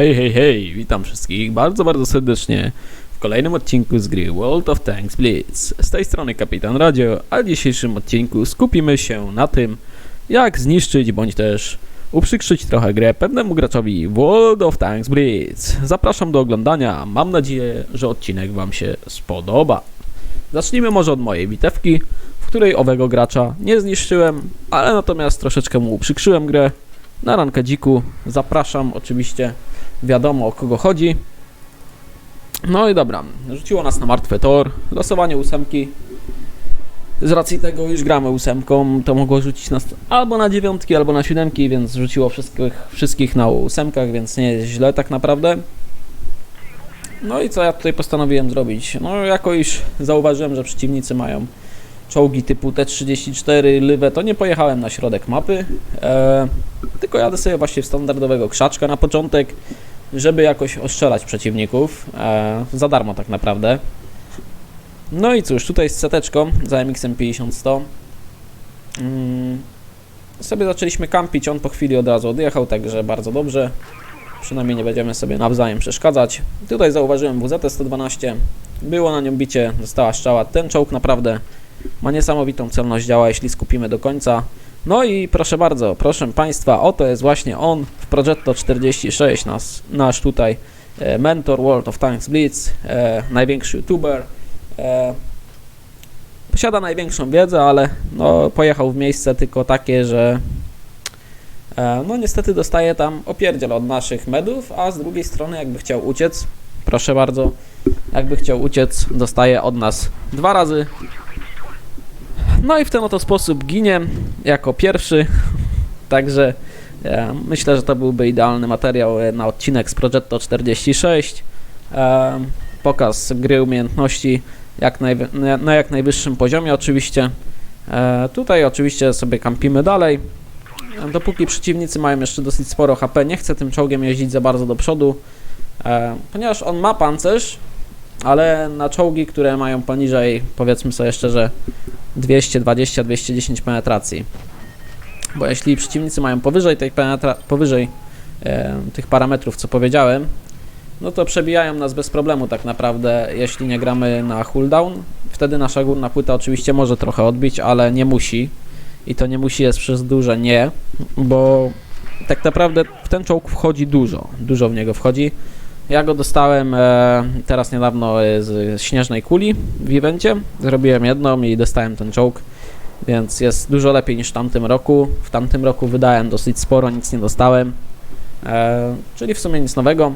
Hej, hej, hej, witam wszystkich bardzo, bardzo serdecznie w kolejnym odcinku z gry World of Tanks Blitz. Z tej strony Kapitan Radio, a w dzisiejszym odcinku skupimy się na tym, jak zniszczyć bądź też uprzykrzyć trochę grę pewnemu graczowi World of Tanks Blitz. Zapraszam do oglądania, mam nadzieję, że odcinek Wam się spodoba. Zacznijmy może od mojej bitewki, w której owego gracza nie zniszczyłem, ale natomiast troszeczkę mu uprzykrzyłem grę. Na rankę dziku zapraszam oczywiście wiadomo o kogo chodzi. No i dobra, rzuciło nas na martwy tor, losowanie ósemki. Z racji tego, już gramy ósemką, to mogło rzucić nas albo na dziewiątki, albo na siódemki, więc rzuciło wszystkich, wszystkich na ósemkach, więc nie jest źle tak naprawdę. No i co ja tutaj postanowiłem zrobić? No jako iż zauważyłem, że przeciwnicy mają czołgi typu T-34, Lywe, to nie pojechałem na środek mapy, e, tylko jadę sobie właśnie w standardowego krzaczka na początek, żeby jakoś ostrzelać przeciwników, e, za darmo tak naprawdę. No i cóż, tutaj z seteczką za MX-em 50-100 mm, sobie zaczęliśmy kampić, on po chwili od razu odjechał, także bardzo dobrze. Przynajmniej nie będziemy sobie nawzajem przeszkadzać. Tutaj zauważyłem WZ-112, było na nią bicie, została strzała. Ten czołg naprawdę ma niesamowitą celność działa, jeśli skupimy do końca. No i proszę bardzo, proszę Państwa, oto jest właśnie on w Progetto 46, nas, nasz tutaj e, mentor World of Tanks Blitz, e, największy youtuber. E, posiada największą wiedzę, ale no, pojechał w miejsce tylko takie, że e, no niestety dostaje tam opierdziel od naszych medów, a z drugiej strony jakby chciał uciec, proszę bardzo, jakby chciał uciec, dostaje od nas dwa razy no i w ten oto sposób ginie jako pierwszy. Także e, myślę, że to byłby idealny materiał e, na odcinek z Progetto 46. E, pokaz gry umiejętności jak na, jak najwyższym poziomie oczywiście. Tutaj oczywiście sobie kampimy dalej. Dopóki przeciwnicy mają jeszcze dosyć sporo HP, nie chcę tym czołgiem jeździć za bardzo do przodu, ponieważ on ma pancerz, ale na czołgi, które mają poniżej, powiedzmy sobie szczerze, 220-210 penetracji. Bo jeśli przeciwnicy mają powyżej tej penetra- powyżej e, tych parametrów, co powiedziałem, no to przebijają nas bez problemu tak naprawdę, jeśli nie gramy na cooldown. Wtedy nasza górna płyta oczywiście może trochę odbić, ale nie musi. I to nie musi jest przez duże nie, bo tak naprawdę w ten czołg wchodzi dużo, dużo w niego wchodzi. Ja go dostałem e, teraz niedawno e, z śnieżnej kuli w evencie. Zrobiłem jedną i dostałem ten czołg, więc jest dużo lepiej niż w tamtym roku. W tamtym roku wydałem dosyć sporo, nic nie dostałem, e, czyli w sumie nic nowego.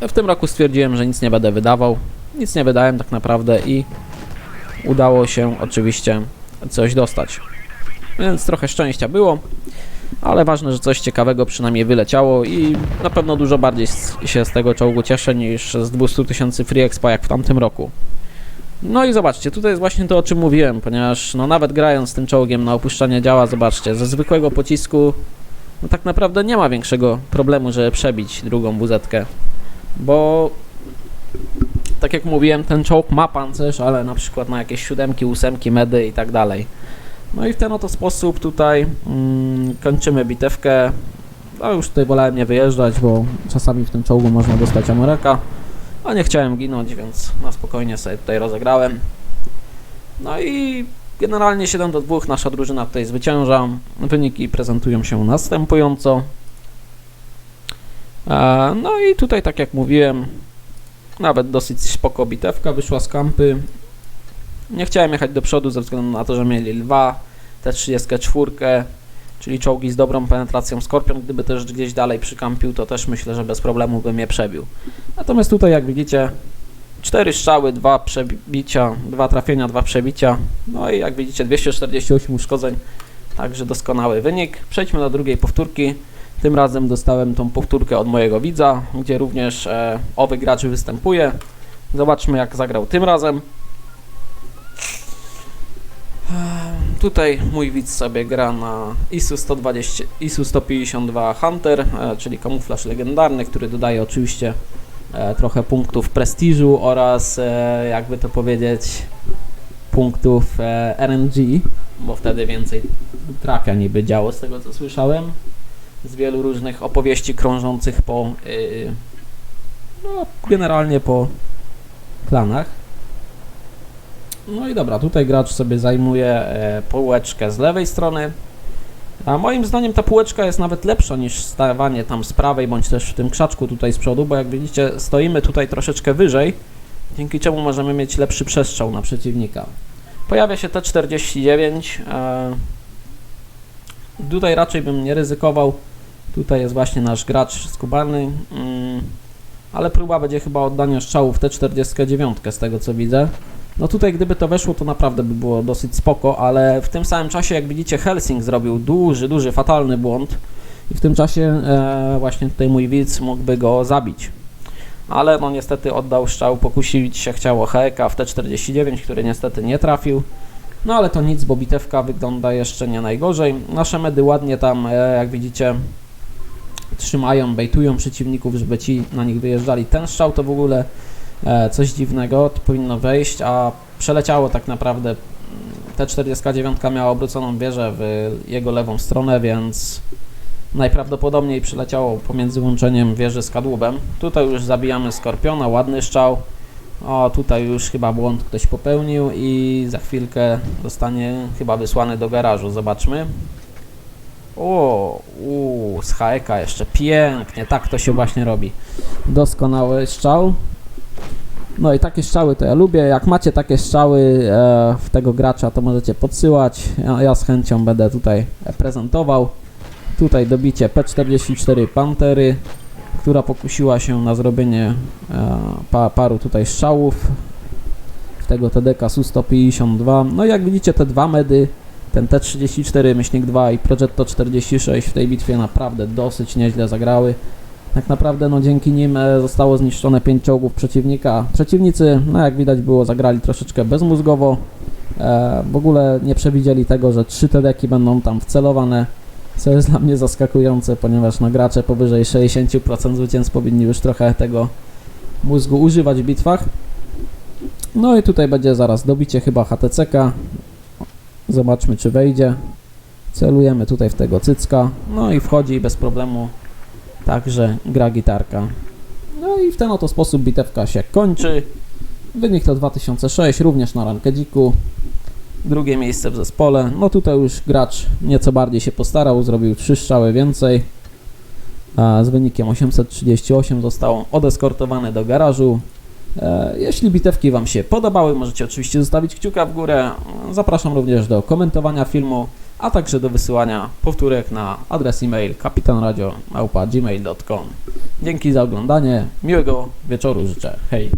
W tym roku stwierdziłem, że nic nie będę wydawał. Nic nie wydałem tak naprawdę i udało się oczywiście coś dostać. Więc trochę szczęścia było ale ważne, że coś ciekawego przynajmniej wyleciało i na pewno dużo bardziej się z tego czołgu cieszę niż z 200 tysięcy free expa jak w tamtym roku. No i zobaczcie, tutaj jest właśnie to o czym mówiłem, ponieważ no nawet grając tym czołgiem na opuszczanie działa, zobaczcie, ze zwykłego pocisku no tak naprawdę nie ma większego problemu, żeby przebić drugą buzetkę, bo tak jak mówiłem, ten czołg ma pancerz, ale na przykład na jakieś siódemki, ósemki, medy i tak dalej. No i w ten oto sposób tutaj mm, kończymy bitewkę. No już tutaj wolałem nie wyjeżdżać, bo czasami w tym czołgu można dostać amoreka. A nie chciałem ginąć, więc na spokojnie sobie tutaj rozegrałem. No i generalnie 7 do 2 nasza drużyna tutaj zwycięża. Wyniki prezentują się następująco. E, no i tutaj tak jak mówiłem, nawet dosyć spoko bitewka wyszła z kampy. Nie chciałem jechać do przodu ze względu na to, że mieli lwa, T-34, czyli czołgi z dobrą penetracją Skorpion. Gdyby też gdzieś dalej przykampił, to też myślę, że bez problemu bym je przebił. Natomiast tutaj, jak widzicie, cztery strzały, dwa przebicia, dwa trafienia, dwa przebicia. No i jak widzicie, 248 uszkodzeń, także doskonały wynik. Przejdźmy do drugiej powtórki. Tym razem dostałem tą powtórkę od mojego widza, gdzie również e, owy gracz występuje. Zobaczmy, jak zagrał tym razem. Tutaj mój widz sobie gra na ISU 120, ISU 152 Hunter, e, czyli kamuflaż legendarny, który dodaje oczywiście e, trochę punktów prestiżu oraz e, jakby to powiedzieć punktów RNG, bo wtedy więcej trafia niby działo z tego co słyszałem. z wielu różnych opowieści krążących po, no, generalnie po klanach. No i dobra, tutaj gracz sobie zajmuje e, półeczkę z lewej strony. A moim zdaniem ta półeczka jest nawet lepsza niż stawanie tam z prawej, bądź też w tym krzaczku tutaj z przodu, bo jak widzicie stoimy tutaj troszeczkę wyżej, dzięki czemu możemy mieć lepszy przestrzał na przeciwnika. Pojawia się T49. E, tutaj raczej bym nie ryzykował. Tutaj jest właśnie nasz gracz skubany. Mm, ale próba będzie chyba oddania strzału w T49 z tego co widzę. No tutaj gdyby to weszło, to naprawdę by było dosyć spoko, ale w tym samym czasie, jak widzicie, Helsing zrobił duży, duży, fatalny błąd i w tym czasie e, właśnie tutaj mój widz mógłby go zabić. Ale no niestety oddał strzał, pokusić się chciało Heka w T49, który niestety nie trafił. No ale to nic, bo bitewka wygląda jeszcze nie najgorzej. Nasze medy ładnie tam, e, jak widzicie, trzymają, bejtują przeciwników, żeby ci na nich wyjeżdżali. Ten strzał to w ogóle coś dziwnego, to powinno wejść, a przeleciało tak naprawdę. T49 miała obróconą wieżę w jego lewą stronę, więc najprawdopodobniej przyleciało pomiędzy łączeniem wieży z kadłubem. Tutaj już zabijamy Skorpiona, ładny strzał. O, tutaj już chyba błąd ktoś popełnił i za chwilkę zostanie chyba wysłany do garażu. Zobaczmy. O, uuu, z HK jeszcze pięknie, tak to się właśnie robi. Doskonały strzał. No i takie strzały to ja lubię. Jak macie takie strzały e, w tego gracza, to możecie podsyłać. Ja, ja z chęcią będę tutaj prezentował. Tutaj dobicie P44 Pantery, która pokusiła się na zrobienie e, pa, paru tutaj strzałów tego TDK Su-152. No i jak widzicie te dwa medy, ten T34 myślnik 2 i Progetto 46 w tej bitwie naprawdę dosyć nieźle zagrały. Tak naprawdę no dzięki nim e, zostało zniszczone 5 czołgów przeciwnika. Przeciwnicy, no jak widać było, zagrali troszeczkę bezmózgowo. E, w ogóle nie przewidzieli tego, że 3 TDki będą tam wcelowane, co jest dla mnie zaskakujące, ponieważ no gracze powyżej 60% zwycięstw powinni już trochę tego mózgu używać w bitwach. No i tutaj będzie zaraz dobicie chyba HTCK. Zobaczmy czy wejdzie. Celujemy tutaj w tego cycka. No i wchodzi bez problemu. Także gra gitarka. No i w ten oto sposób bitewka się kończy. Wynik to 2006, również na rankediku. Drugie miejsce w zespole. No tutaj już gracz nieco bardziej się postarał, zrobił 3 strzały więcej. A z wynikiem 838 został odeskortowany do garażu. E, Jeśli bitewki Wam się podobały, możecie oczywiście zostawić kciuka w górę. Zapraszam również do komentowania filmu, a także do wysyłania powtórek na adres e-mail kapitanradio.gmail.com Dzięki za oglądanie, miłego wieczoru życzę. Hej!